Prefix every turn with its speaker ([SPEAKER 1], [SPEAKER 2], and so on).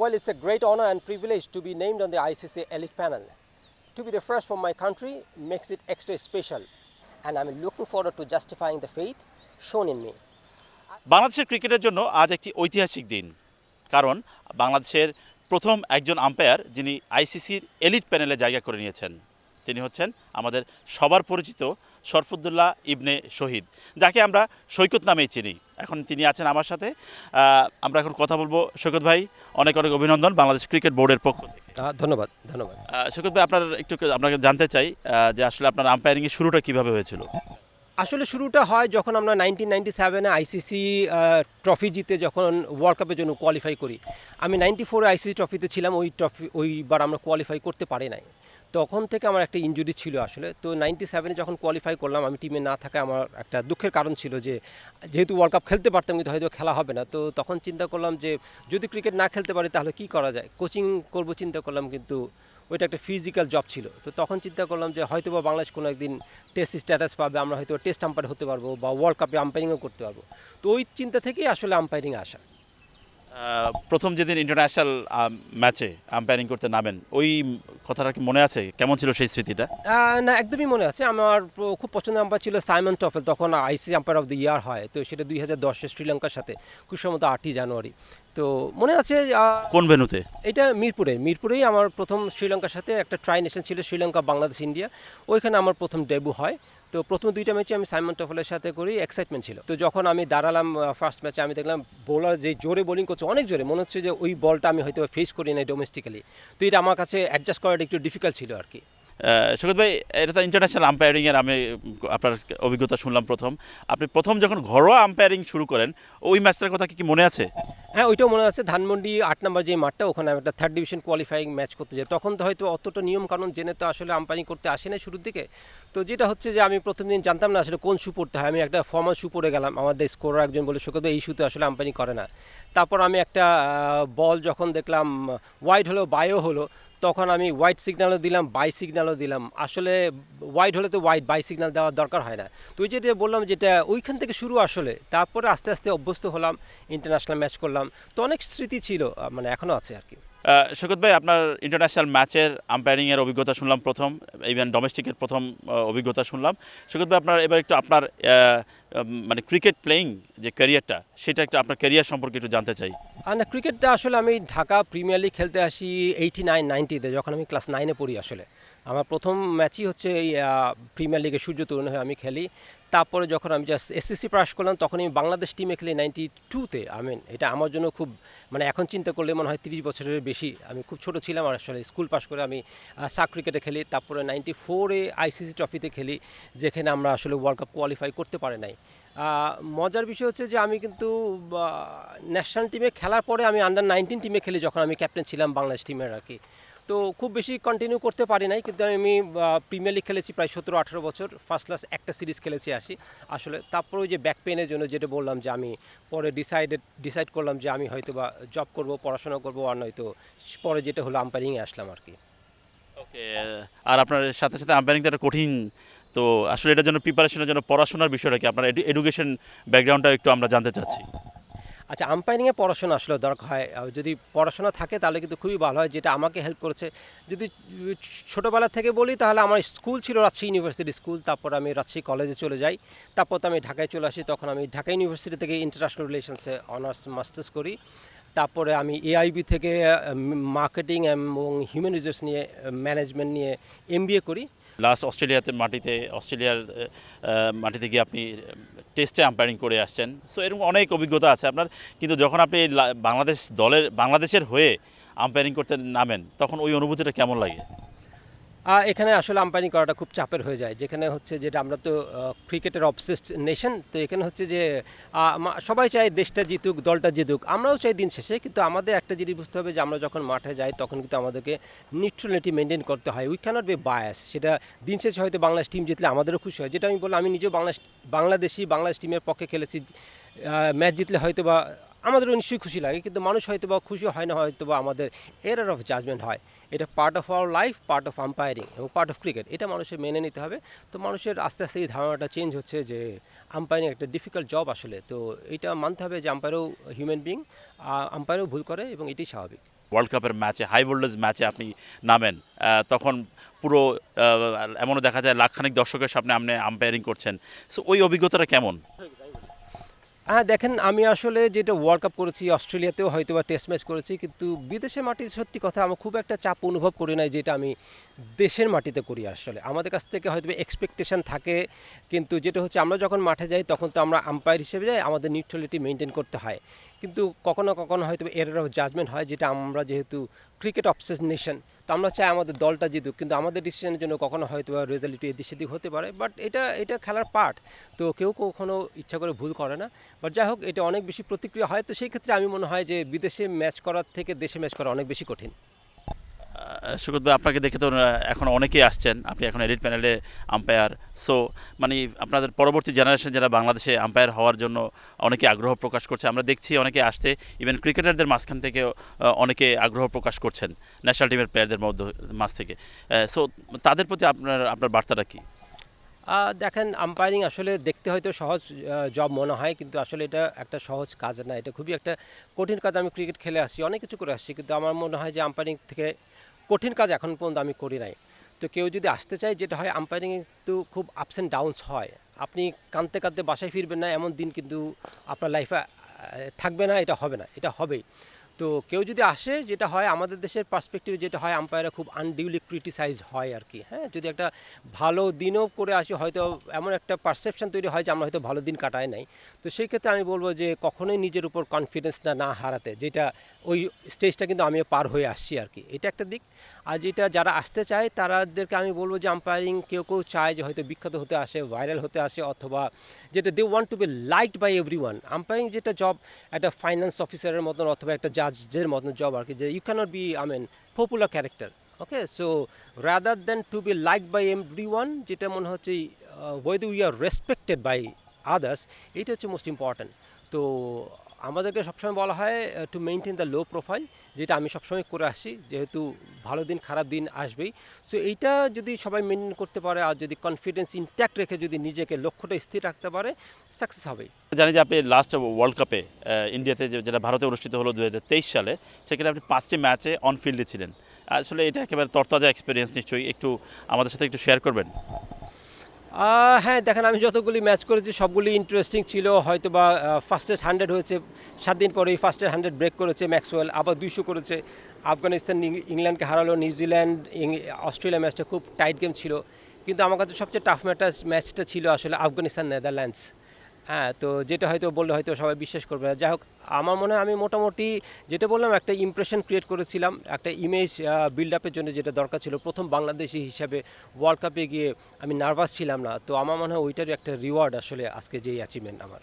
[SPEAKER 1] Well, it's a great honor and privilege to be named on the ICC Elite Panel. To be the first from my country makes it extra special, and I'm looking forward to justifying the faith shown in me.
[SPEAKER 2] বাংলাদেশের ক্রিকেটের জন্য আজ একটি ঐতিহাসিক দিন কারণ বাংলাদেশের প্রথম একজন আম্পায়ার যিনি আইসিসির এলিট প্যানেলে জায়গা করে নিয়েছেন তিনি হচ্ছেন আমাদের সবার পরিচিত শরফুদ্দুল্লাহ ইবনে শহীদ যাকে আমরা সৈকত নামেই চিনি। এখন তিনি আছেন আমার সাথে। আমরা এখন কথা বলব সৈকত ভাই অনেক অনেক অভিনন্দন বাংলাদেশ ক্রিকেট বোর্ডের পক্ষ থেকে।
[SPEAKER 1] ধন্যবাদ ধন্যবাদ।
[SPEAKER 2] সৈকত ভাই আপনার একটু আপনাকে জানতে চাই যে আসলে আপনার আম্পায়ারিংয়ের শুরুটা কীভাবে হয়েছিল?
[SPEAKER 1] আসলে শুরুটা হয় যখন আমরা নাইনটিন নাইনটি সেভেনে আইসিসি ট্রফি জিতে যখন ওয়ার্ল্ড কাপের জন্য কোয়ালিফাই করি। আমি নাইনটি ফোরে আইসিসি ট্রফিতে ছিলাম ওই ট্রফি ওইবার আমরা কোয়ালিফাই করতে পারি নাই। তখন থেকে আমার একটা ইনজুরি ছিল আসলে। তো নাইনটি সেভেনে যখন কোয়ালিফাই করলাম, আমি টিমে না থাকা আমার একটা দুঃখের কারণ ছিল যে, যেহেতু ওয়ার্ল্ড কাপ খেলতে পারতাম কিন্তু হয়তো খেলা হবে না। তো তখন চিন্তা করলাম যে, যদি ক্রিকেট না খেলতে পারি তাহলে কি করা যায়? কোচিং করব চিন্তা করলাম কিন্তু ওইটা একটা ফিজিক্যাল জব ছিল। তো তখন চিন্তা করলাম যে হয়তো বা বাংলাদেশ কোনো একদিন টেস্ট স্ট্যাটাস পাবে, আমরা হয়তো টেস্ট আম্পায়ার হতে পারব বা ওয়ার্ল্ড কাপে আম্পায়ারিংও করতে পারব। তো ওই চিন্তা থেকেই আসলে আম্পায়ারিং আসা।
[SPEAKER 2] প্রথম যেদিন ইন্টারন্যাশনাল ম্যাচে আম্পায়ারিং করতে নামেন, ওই কথাটা কি মনে আছে? কেমন ছিল সেই স্মৃতিটা?
[SPEAKER 1] না একদমই মনে আছে। আমার খুব পছন্দের আম্পায়ার ছিল সাইমন টফেল তখন ICC umpire of the year হয়। তো সেটা দুই হাজার দশে শ্রীলঙ্কার সাথে খুব সম্ভবত আটই জানুয়ারি। তো মনে আছে
[SPEAKER 2] কোন ভেনুতে
[SPEAKER 1] এটা মিরপুরে। মিরপুরেই আমার প্রথম শ্রীলঙ্কার সাথে একটা ট্রাই নেশন ছিল শ্রীলঙ্কা বাংলাদেশ ইন্ডিয়া। ওইখানে আমার প্রথম ডেবু হয়। তো প্রথম দুইটা ম্যাচে আমি সাইমন টফলের সাথে করি এক্সাইটমেন্ট ছিল। তো যখন আমি দাঁড়ালাম ফার্স্ট ম্যাচে আমি দেখলাম বোলার যে জোরে বোলিং করছে অনেক জোরে। মনে হচ্ছে যে ওই বলটা আমি হয়তো ফেস করি না ডোমেস্টিক্যালি তো এটা আমার কাছে অ্যাডজাস্ট করাটা একটু ডিফিকাল্ট ছিল আর কি।
[SPEAKER 2] সৈকত ভাই এটা তো ইন্টারন্যাশনাল আম্পায়ারিংয়ের আমি আপনার অভিজ্ঞতা শুনলাম প্রথম। আপনি প্রথম যখন ঘরোয়া আম্পায়ারিং শুরু করেন ওই ম্যাচটার কথা কি কি মনে আছে?
[SPEAKER 1] হ্যাঁ ওইটাও মনে আছে। ধানমন্ডি আট নম্বর যে মাঠটা ওখানে আমি একটা থার্ড ডিভিশন কোয়ালিফাইং ম্যাচ করতে যাই। তখন তো হয়তো অতটা নিয়ম কানুন জেনে তো আসলে আম্পায়ারিং করতে আসে না শুরুর দিকে। তো যেটা হচ্ছে যে আমি প্রথম দিন জানতাম না আসলে কোন শু পড়তে হয়। আমি একটা ফর্মাল শু পরে গেলাম। আমাদের স্কোরার একজন বলে শোকত ভাই, এই শুতে আসলে আম্পায়ারিং করে না। তারপর আমি একটা বল যখন দেখলাম ওয়াইড হলো বায়ো হলো তখন আমি হোয়াইট সিগন্যালও দিলাম বাই সিগন্যালও দিলাম। আসলে হোয়াইট হলে তো হোয়াইট বাই সিগন্যাল দেওয়ার দরকার হয় না। তো ওই যেটা বললাম যেটা ওইখান থেকে শুরু আসলে, তারপরে আস্তে আস্তে অভ্যস্ত হলাম ইন্টারন্যাশনাল ম্যাচ করলাম। তো অনেক স্মৃতি ছিল মানে এখনও আছে আর কি।
[SPEAKER 2] সৈকত ভাই, আপনার ইন্টারন্যাশনাল ম্যাচের আম্পায়ারিংয়ের অভিজ্ঞতা শুনলাম প্রথম ইভেন ডোমেস্টিকের প্রথম অভিজ্ঞতা শুনলাম। সৈকত ভাই, আপনার এবার একটু আপনার মানে ক্রিকেট প্লেয়িং যে ক্যারিয়ারটা সেটা একটু আপনার ক্যারিয়ার সম্পর্কে একটু জানতে চাই।
[SPEAKER 1] না ক্রিকেটটা আসলে আমি ঢাকা প্রিমিয়ার লিগ খেলতে আসি এইটি নাইন নাইনটিতে যখন আমি ক্লাস নাইনে পড়ি আসলে। আমার প্রথম ম্যাচই হচ্ছে এই প্রিমিয়ার লিগে সূর্য তরুণ হয়ে আমি খেলি। তারপরে যখন আমি জাস্ট এসএসসি পাস করলাম তখন আমি বাংলাদেশ টিমে খেলি নাইনটি টুতে আমিন এটা আমার জন্য খুব মানে এখন চিন্তা করলে মনে হয় তিরিশ বছরের বেশি। আমি খুব ছোট ছিলাম আর আসলে স্কুল পাস করে আমি সাক ক্রিকেটে খেলি। তারপরে নাইনটি ফোরে আইসিসি ট্রফিতে খেলি, যেখানে আমরা আসলে ওয়ার্ল্ড কাপ কোয়ালিফাই করতে পারি নাই। মজার বিষয় হচ্ছে যে আমি কিন্তু ন্যাশনাল টিমে খেলার পরে আমি আন্ডার নাইনটিন টিমে খেলি, যখন আমি ক্যাপ্টেন ছিলাম বাংলাদেশ টিমের আর কি। তো খুব বেশি কন্টিনিউ করতে পারি নাই, কিন্তু আমি প্রিমিয়ার লিগ খেলেছি প্রায় সতেরো, আঠেরো বছর ফার্স্ট ক্লাস একটা সিরিজ খেলেছি আসি। আসলে তারপরে ওই যে ব্যাক পেনের জন্য যেটা বললাম যে আমি পরে ডিসাইডেড ডিসাইড করলাম যে আমি হয়তো বা জব করব, পড়াশোনা করব, আর নয়তো পরে যেটা হলো আম্পায়ারিংয়ে আসলাম আর কি।
[SPEAKER 2] ওকে আর আপনার সাথে সাথে আম্পায়ারিংটা একটা কঠিন, তো আসলে এটার জন্য প্রিপারেশনের জন্য পড়াশোনার বিষয়টা কি? আপনার এডুকেশন ব্যাকগ্রাউন্ডটা একটু আমরা জানতে চাচ্ছি।
[SPEAKER 1] আচ্ছা আম্পায়ারিংয়ে পড়াশোনা আসলে দরকার হয়। যদি পড়াশোনা থাকে তাহলে কিন্তু খুবই ভালো হয়, যেটা আমাকে হেল্প করেছে। যদি ছোটোবেলা থেকে বলি তাহলে আমার স্কুল ছিল রাজশাহী ইউনিভার্সিটি স্কুল, তারপর আমি রাজশাহী কলেজে চলে যাই। তারপর তো আমি ঢাকায় চলে আসি, তখন আমি ঢাকা ইউনিভার্সিটি থেকে ইন্টারন্যাশনাল রিলেশনসে অনার্স মাস্টার্স করি। তারপরে আমি এআইবি থেকে মার্কেটিং এবং হিউম্যান রিসোর্স নিয়ে ম্যানেজমেন্ট নিয়ে এমবিএ করি।
[SPEAKER 2] লাস্ট অস্ট্রেলিয়াতে মাটিতে, অস্ট্রেলিয়ার মাটিতে গিয়ে আপনি টেস্টে আম্পায়ারিং করে আসছেন। সো এরকম অনেক অভিজ্ঞতা আছে আপনার। কিন্তু যখন আপনি বাংলাদেশ দলের, বাংলাদেশের হয়ে আম্পায়ারিং করতে নামেন, তখন ওই অনুভূতিটা কেমন লাগে?
[SPEAKER 1] এখানে আসলে আম্পায়ারিং করাটা খুব চাপের হয়ে যায়। যেখানে হচ্ছে যেটা আমরা তো ক্রিকেটের অবসেস্ট নেশন তো এখানে হচ্ছে যে সবাই চায় দেশটা জিতুক, দলটা জিতুক। আমরাও চাই দিন শেষে, কিন্তু আমাদের একটা জিনিস বুঝতে হবে যে, আমরা যখন মাঠে যাই, তখন কিন্তু আমাদেরকে নিউট্রালিটি মেনটেন করতে হয়। উই ক্যানট বি বায়াস সেটা দিন শেষে হয়তো বাংলাদেশ টিম জিতলে আমাদেরও খুশি হয়। যেটা আমি বললাম, আমি নিজেও বাংলাদেশ বাংলাদেশি বাংলাদেশ টিমের পক্ষে খেলেছি। ম্যাচ জিতলে হয়তো বা আমাদেরও নিশ্চয়ই খুশি লাগে, কিন্তু মানুষ হয়তো বা খুশি হয় না হয়তো বা আমাদের এরার অফ জাজমেন্ট হয়। এটা part of our life part of umpiring এবং পার্ট অফ ক্রিকেট এটা মানুষের মেনে নিতে হবে। তো মানুষের আস্তে আস্তে এই ধারণাটা চেঞ্জ হচ্ছে যে আম্পায়ারিং একটা ডিফিকাল্ট জব আসলে। তো এটা মানতে হবে যে আম্পায়ারও হিউম্যান বিং আম্পায়ারও ভুল করে এবং এটাই স্বাভাবিক।
[SPEAKER 2] ওয়ার্ল্ড কাপের ম্যাচে হাই ভোল্টেজ ম্যাচে আপনি নামেন তখন পুরো এমনও দেখা যায় লাখখানিক দর্শকের সামনে আপনি আম্পায়ারিং করছেন। সো ওই অভিজ্ঞতাটা কেমন?
[SPEAKER 1] হ্যাঁ দেখেন, আমি আসলে যেটা ওয়ার্ল্ড কাপ করেছি, অস্ট্রেলিয়াতেও হয়তো বা টেস্ট ম্যাচ করেছি, কিন্তু বিদেশের মাটিতে সত্যি কথা আমার খুব একটা চাপ অনুভব করি নাই যেটা আমি দেশের মাটিতে করি আসলে। আমাদের কাছ থেকে হয়তো এক্সপেকটেশন থাকে, কিন্তু যেটা হচ্ছে আমরা যখন মাঠে যাই, তখন তো আমরা আম্পায়ার হিসেবে যাই, আমাদের নিউট্রালিটি মেনটেন করতে হয়। কিন্তু কখনো কখনো হয়তো এর জাজমেন্ট হয়, যেটা আমরা যেহেতু ক্রিকেট অবসেস নেশন তো আমরা চাই আমাদের দলটা জিতুক। কিন্তু আমাদের ডিসিশনের জন্য কখনো হয়তো রেজাল্ট এদিক সেদিক হতে পারে বাট এটা এটা খেলার পার্ট তো কেউ কখনো ইচ্ছা করে ভুল করে না। বাট যাই হোক, এটা অনেক বেশি প্রতিক্রিয়া হয়। তো সেই ক্ষেত্রে আমি মনে হয় যে বিদেশে ম্যাচ করার থেকে দেশে ম্যাচ করা অনেক বেশি কঠিন।
[SPEAKER 2] সুগত ভাই আপনাকে দেখে তো এখন অনেকেই আসছেন। আপনি এখন এডিট প্যানেলে আম্পায়ার। সো মানে আপনাদের পরবর্তী জেনারেশন যারা বাংলাদেশে আম্পায়ার হওয়ার জন্য অনেকে আগ্রহ প্রকাশ করছে আমরা দেখছি অনেকে আসতে ইভেন ক্রিকেটারদের মাঝখান আহ, অনেকে আগ্রহ প্রকাশ করছেন ন্যাশনাল টিমের প্লেয়ারদের মধ্য মাঝ থেকে। সো তাদের প্রতি আপনার আপনার বার্তাটা কী?
[SPEAKER 1] দেখেন আম্পায়ারিং আসলে দেখতে হয়তো সহজ জব মনে হয় কিন্তু আসলে এটা একটা সহজ কাজ না। এটা খুবই একটা কঠিন কাজ আমি ক্রিকেট খেলে আসছি অনেক কিছু করে আসছি কিন্তু আমার মনে হয় যে আম্পায়ারিং থেকে কঠিন কাজ এখন পর্যন্ত আমি করি নাই। তো কেউ যদি আসতে চায় যেটা হয় আম্পায়ারিং একটু খুব আপস অ্যান্ড ডাউনস হয়। আপনি কাঁদতে কাঁদতে বাসায় ফিরবেন না, এমন দিন কিন্তু আপনার লাইফে থাকবে না, এটা হবে না, এটা হবেই। তো কেউ যদি আসে, যেটা হয় আমাদের দেশের পার্সপেক্টিভ যেটা হয় আম্পায়াররা খুব আনডিউলি ক্রিটিসাইজ হয় আর কি হ্যাঁ? যদি একটা ভালো দিনও করে আসি, হয়তো এমন একটা পারসেপশন তৈরি হয় যে আমরা হয়তো ভালো দিন কাটাই নাই। তো সেই ক্ষেত্রে আমি বলব যে কখনোই নিজের উপর কনফিডেন্সটা না হারাতে, যেটা ওই স্টেজটা কিন্তু আমিও পার হয়ে আসছি আর কি। এটা একটা দিক। আর যেটা যারা আসতে চায়, তারাদেরকে আমি বলব যে আম্পায়ারিং কেউ কেউ চায় যে হয়তো বিখ্যাত হতে আসে ভাইরাল হতে আসে, অথবা যেটা they want to be liked by every one umpiring যেটা জব একটা ফাইন্যান্স অফিসারের মতন অথবা একটা জাজের মতন জব আর কি যে you can't be I mean popular character okay so rather than to be like by everyone যেটা মনে হচ্ছে whether we are respected by others এইটা হচ্ছে মোস্ট ইম্পর্ট্যান্ট তো আমাদেরকে সবসময় বলা হয় to maintain the low profile যেটা আমি সবসময় করে আসছি যেহেতু ভালো দিন, খারাপ দিন আসবেই। সো এইটা যদি সবাই মেনটেন করতে পারে, আর যদি কনফিডেন্স ইনট্যাক্ট রেখে যদি নিজেকে লক্ষ্যটা স্থির রাখতে পারে সাকসেস হবেই।
[SPEAKER 2] জানি যে আপনি লাস্ট ওয়ার্ল্ড কাপে ইন্ডিয়াতে যেটা ভারতে অনুষ্ঠিত হলো দু হাজার তেইশ সালে, সেখানে আপনি পাঁচটি ম্যাচে অন ফিল্ডে ছিলেন। আসলে এটা একেবারে তরতাজা এক্সপিরিয়েন্স নিশ্চয়ই। একটু আমাদের সাথে একটু শেয়ার করবেন?
[SPEAKER 1] হ্যাঁ দেখেন, আমি যতগুলি ম্যাচ করেছি, সবগুলি ইন্টারেস্টিং ছিল। হয়তো বা ফার্স্টেস্ট হান্ড্রেড হয়েছে, সাত দিন পরে পরেই ফার্স্টের হান্ড্রেড ব্রেক করেছে ম্যাক্সওয়েল আবার দুইশো করেছে। আফগানিস্তান ইংল্যান্ডকে হারালো, নিউজিল্যান্ড অস্ট্রেলিয়া ম্যাচটা খুব টাইট গেম ছিল। কিন্তু আমার কাছে সবচেয়ে টাফ ম্যাটার ম্যাচটা ছিল আসলে আফগানিস্তান নেদারল্যান্ডস হ্যাঁ তো যেটা হয়তো বললে হয়তো সবাই বিশ্বাস করবে যাই হোক, আমার মনে হয় আমি মোটামুটি যেটা বললাম, একটা ইমপ্রেশন ক্রিয়েট করেছিলাম, একটা ইমেজ বিল্ড আপের জন্য যেটা দরকার ছিল। প্রথম বাংলাদেশি হিসাবে ওয়ার্ল্ড কাপে গিয়ে আমি নার্ভাস ছিলাম না। তো আমার মনে হয় ওইটারই একটা রিওয়ার্ড আসলে আজকে যেই অ্যাচিভমেন্ট আমার।